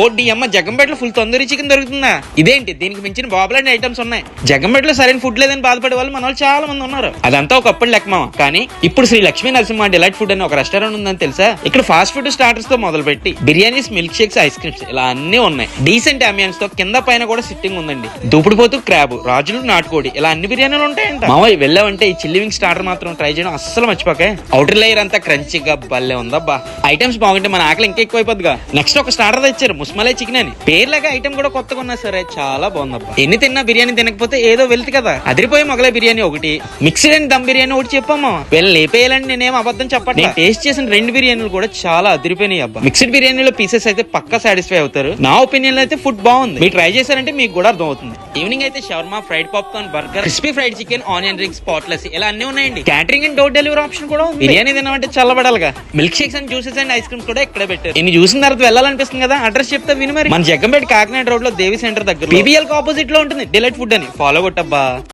ఓ అమ్మ జగంపేటలో full తొందరీ chicken దొరుకుతుందా? ఇదేంటి? దీనికి మించిన బాబులాంటి ఐటమ్స్ ఉన్నాయి. జగంపేటలో సరైన ఫుడ్ లేదని బాధపడే వాళ్ళు మన వాళ్ళు చాలా మంది ఉన్నారు. అదంతా ఒకప్పుడు లెక్క మామ. కానీ ఇప్పుడు శ్రీ లక్ష్మీ నరసింహ డిలైట్ ఫుడ్ అని ఒక రెస్టారెంట్ ఉందని తెలుసా? ఇక్కడ ఫాస్ట్ ఫుడ్ స్టార్టర్స్తో మొదలు పెట్టి biryanis milk shakes ice creams ఇలా అన్ని ఉన్నాయి. డీసెంట్ అంబియన్స్తో కింద పైన కూడా సిట్టింగ్ ఉందండి. దూపుడుపోతూ క్రాబ్ రాజులు నాటుకోడి ఇలా అన్ని బిర్యానీలు ఉంటాయంట. మామయ్య వెళ్ళావంటే ఈ చిల్లీ వింగ్ స్టార్టర్ మాత్రం ట్రై చేయడం అస్సలు మర్చిపోకే. అవుటర్ లేయర్ అంతా క్రంచిగా భలే ఉందబ్బా. ఐటమ్స్ బాగుంటే మన ఆకలి ఇంకా ఎక్కువైపోద్దిగా. నెక్స్ట్ ఒక స్టార్టర్ తెచ్చారు ముస్మలై చికెన్ అని. పేర్లాగా ఐటమ్ కూడా కొత్తగా ఉన్నా సరే చాలా బాగుందబ్బా. ఎన్ని తిన్నా బిర్యానీ తినకపోతే ఏదో వెళ్తుంది కదా. అదిరిపోయి మొగలై బిర్యానీ ఒకటి. మిక్స్డ్ అండ్ దమ్ బిర్యానీ ఒకటి చెప్పమ్మా. వీళ్ళు లేపేయాలని నేనేం అబద్ధం చెప్పండి టేస్ట్ చేసిన రెండు బిర్యానీలు కూడా చాలా అదిరిపోయినాయి అబ్బా. మిక్స్డ్ బిర్యానీలో పీసెస్ అయితే పక్కా సాటిస్ఫై అవుతారు. నా ఒపీనియన్లో అయితే ఫుడ్ బాగుంది. మీరు ట్రై చేశారంటే మీకు కూడా అర్థం అవుతుంది ఈవినింగ్ అయితే shawarma fried popcorn burger crispy fried chicken onion rings spotless ఇలా అన్ని ఉన్నాయండి. Catering and door delivery option కూడా ఉంది. బిర్యానీ తినమంటే చల్లబడాలిగా. Milk shakes and juices and ice creams కూడా ఇక్కడే పెట్టారు. ఇన్ని చూసిన తర్వాత వెళ్ళాలనిపిస్తుంది కదా? అడ్రస్ చెప్తా విని మరి. మన జగ్గంపేట కాకినాడ రోడ్లో దేవి సెంటర్ దగ్గర పీబీఎల్ ఆపోజిట్లో ఉంటుంది. డిలైట్ ఫుడ్ అని. ఫాలో కొట్టబ్బా.